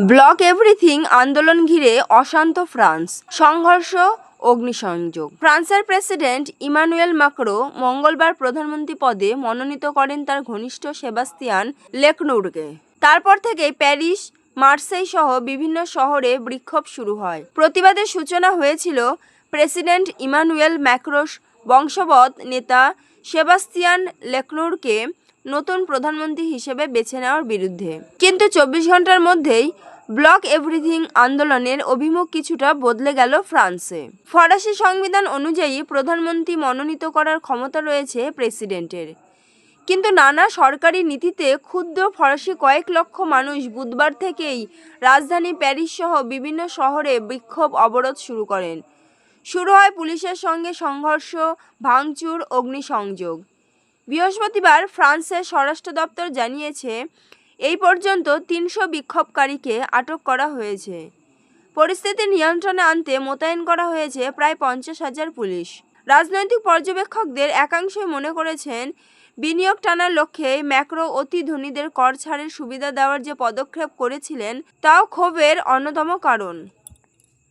Block everything আন্দোলন ঘিরে অশান্ত ফ্রান্স। সংঘর্ষ, অগ্নিসংযোগ। ফ্রান্সের প্রেসিডেন্ট ইমানুয়েল মাক্রো মঙ্গলবার প্রধানমন্ত্রী পদে মনোনীত করেন তার ঘনিষ্ঠ সেবাস্তিয়ান লেকনুরকে। তারপর থেকে প্যারিস, মার্সেই সহ বিভিন্ন শহরে বিক্ষোভ শুরু হয়। প্রতিবাদের সূচনা হয়েছিল প্রেসিডেন্ট ইমানুয়েল ম্যাক্রোস বংশবৎ নেতা সেবাস্তিয়ান লেকনুরকে নতুন প্রধানমন্ত্রী হিসেবে বেছে নেওয়ার বিরুদ্ধে। কিন্তু চব্বিশ ঘণ্টার মধ্যেই ব্লক এভরিথিং আন্দোলনের অভিমুখ কিছুটা বদলে গেল ফ্রান্সে। ফরাসি সংবিধান অনুযায়ী প্রধানমন্ত্রী মনোনীত করার ক্ষমতা রয়েছে প্রেসিডেন্টের। কিন্তু নানা সরকারি নীতিতে ক্ষুদ্র ফরাসি কয়েক লক্ষ মানুষ বুধবার থেকেই রাজধানী প্যারিস সহ বিভিন্ন শহরে বিক্ষোভ অবরোধ শুরু করেন। শুরু হয় পুলিশের সঙ্গে সংঘর্ষ, ভাঙচুর, অগ্নিসংযোগ। বৃহস্পতিবার ফ্রান্সের স্বরাষ্ট্র দপ্তর জানিয়েছে, এই পর্যন্ত তিনশো বিক্ষোভকারীকে আটক করা হয়েছে। পরিস্থিতি নিয়ন্ত্রণে আনতে মোতায়েন করা হয়েছে প্রায় পঞ্চাশ হাজার পুলিশ। রাজনৈতিক পর্যবেক্ষকদের একাংশই মনে করেছেন, বিনিয়োগ টানার লক্ষ্যে ম্যাক্রো অতি ধনীদের কর ছাড়ের সুবিধা দেওয়ার যে পদক্ষেপ করেছিলেন, তাও ক্ষোভের অন্যতম কারণ।